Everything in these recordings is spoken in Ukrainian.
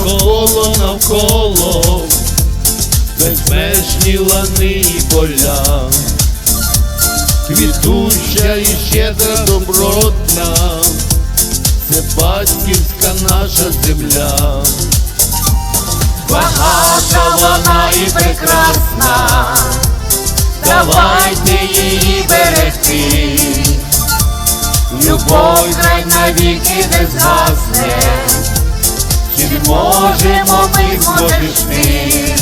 Навколо, навколо, безмежні лани і поля, квітуча і щедра добротна, це батьківська наша земля. Багата вона і прекрасна, давайте її берегти. Любов край навіки не згасне, чи можемо ми зберегти,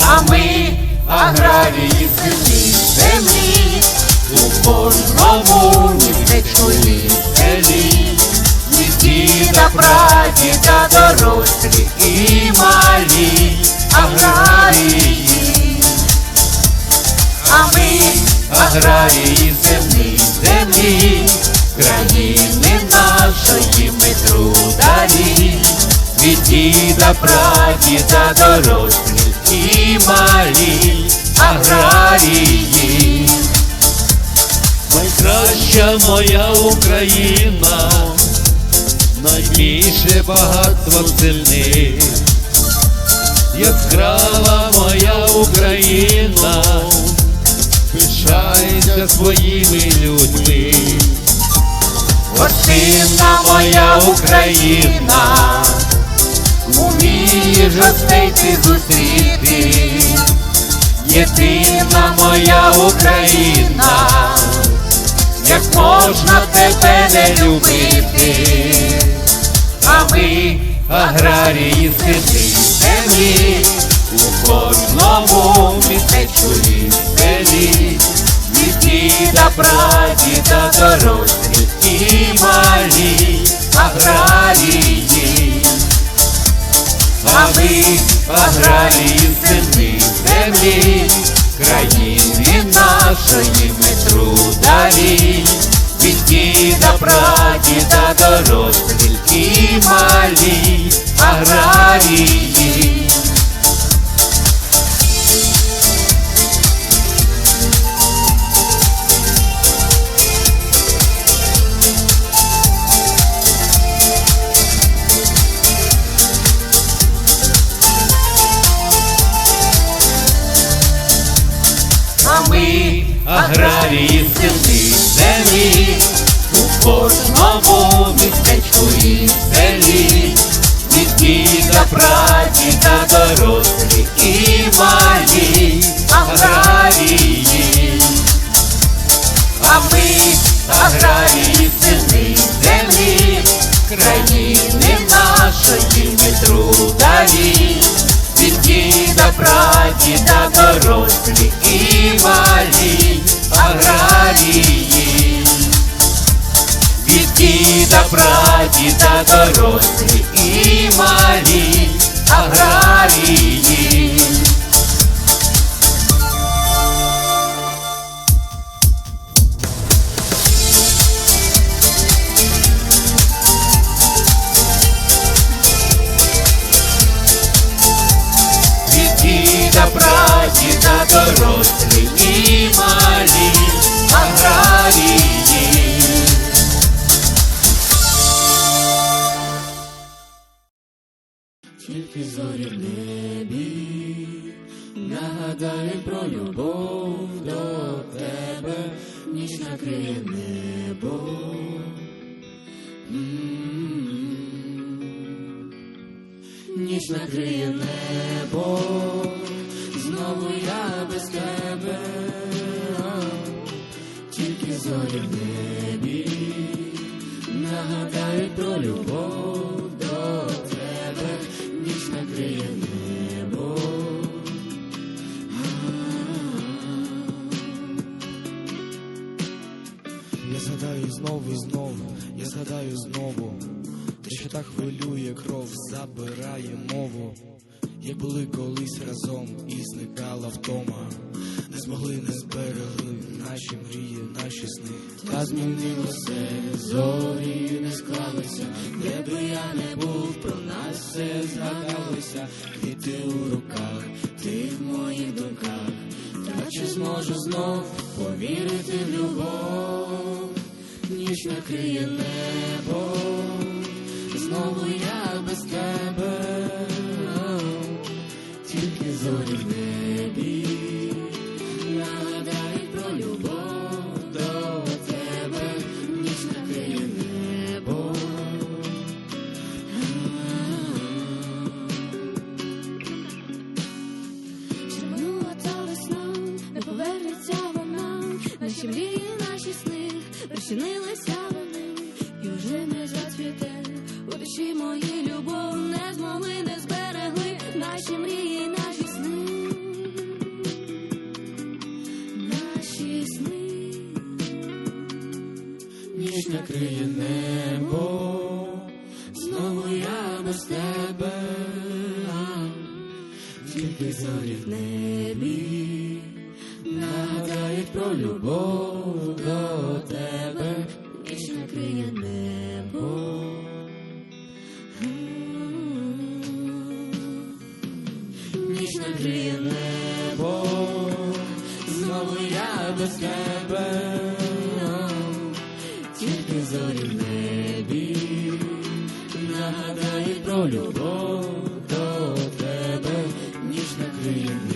а ми аграрії землі, землі, у кожному містечку і селі, від діда, прадіда, дорослі і малі аграрії, а ми аграрії землі, землі, країни нашої ми трударі, від діда, прадіда, дорослі і малі аграрії. Найкраща моя Україна, найбільше багатство земних, яскрава моя Україна, пишається своїми. Гостинна моя Україна, умієш гостей ти зустріти, єдина моя Україна, як можна тебе не любити, а ми аграрії землі, землі, у кожному містечку і селі, від діда, прадіда, ми аграрії землі, землі, країни нашої ми трударі, від діда, прадіда, дорослі і малі аграрії. Аграрії землі, землі, у кожному містечку і селі, від діда, прадіда, дорослі і малі аграрії, а ми аграрії землі, землі, країни нашої ми трударі, від діда, прадіда, дорослі і малі аграрії, від діда, прадіда, дорослі і малі аграрії. дорослі і малі ніч накриє небо. Ніч накриє небо, знову я без тебе, тільки зорі в небі нагадають про любов до тебе, ніч накриє небо. Знову і знову, я згадаю знову, те, що так хвилює кров, забирає мову. Як були колись разом і зникала втома, не змогли, не зберегли наші мрії, наші сни. Та змінилося, зорі не склалися, де би я не був, про нас все згадалося, квіти у руках, ти в моїх думках, та чи зможу знов повірити в любов, ніч накриє небо, знову я без тебе, тільки зорі в небі. Тільки зорі в небі, нагадають про любов до тебе, ніч накриє небо. Ніч накриє небо, знову я без тебе, тільки зорі в небі, нагадають про любов ніч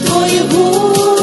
твоїх губ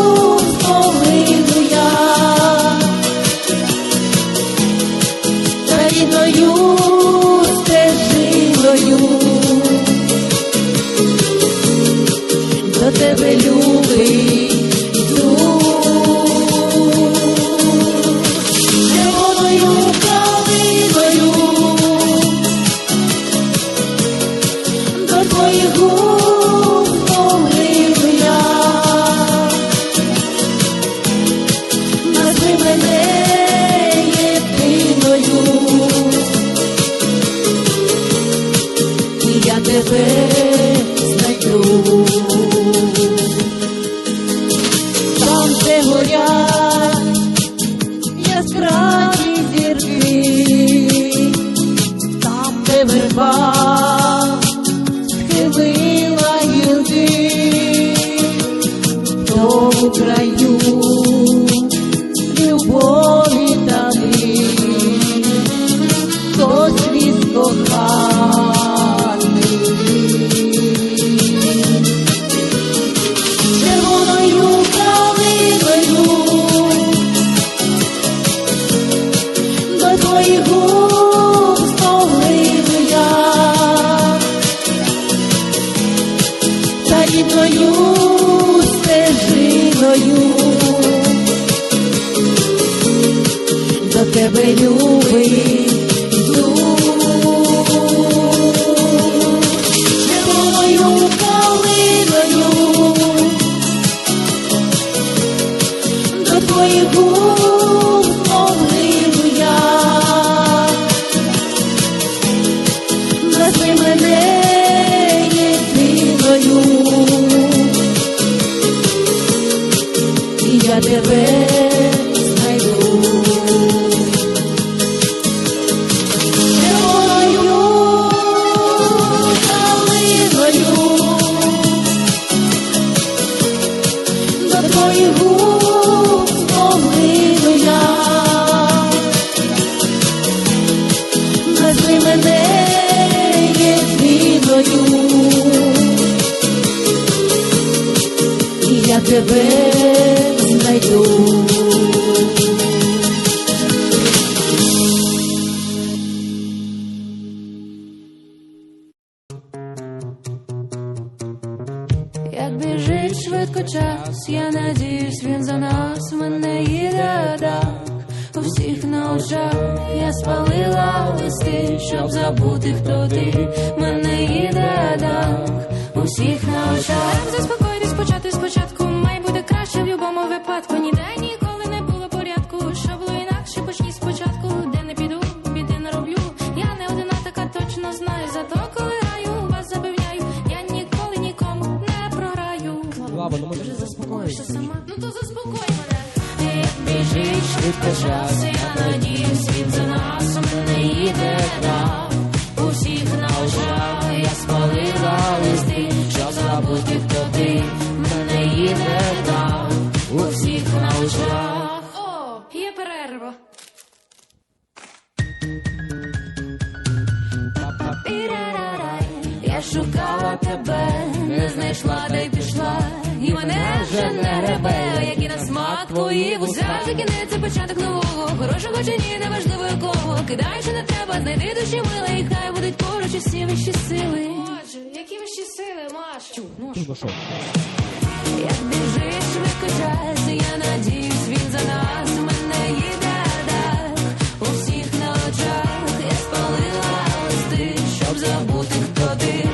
твоїх губ я. Назви мене єдиною, і я тебе швидко час, я надіюсь, він за нас мене їде так у всіх на очах я спалила листи, щоб забути, хто ти мене їде так у всіх на очах. Заспокойтесь, почати спочатку, май буде краще в будь-якому випадку. Ніде Сама? Ну то заспокой мене. Біжить швидко час, я надіюсь, він за нас у мене їде дав. У всіх на очах я спалила листи, щоб забути, хто ти мене їде дав. У всіх на очах. О, є перерва. Я шукала тебе, не знайшла, де вже не гребе, які на смак твої вуса. За кінець початок нового, хорошого чи ні, неважливо якого. Кидаючи на тебе, знайди душі миле, і хай будуть поруч усі вищі сили. Боже, які вищі сили, Маш? Ну, Ну що? як біжить швидко час, я надіюсь, він за нас мене їде дах. У всіх на очах я спалила листи, щоб забути, хто ти.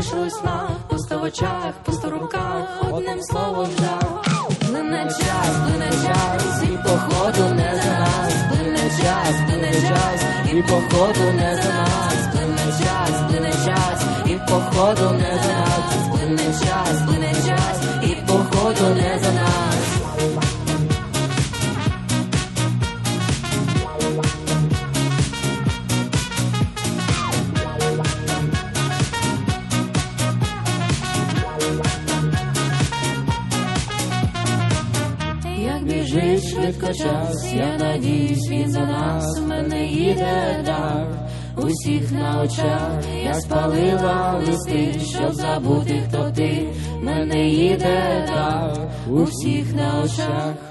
Причудове залишилось на пусто в очах, пусто в руках, одним словом жах. Плине час, плине час, і походу не за нас, плине час, плине час, і походу не за нас, плине час, плине час, і походу не за нас, плине час, плине час, і походу не за нас. Швидко час, я надіюсь, він за нас в мене їде дар. Усіх на очах я спалила листи, щоб забути, хто ти. Мене їде дар. У всіх на очах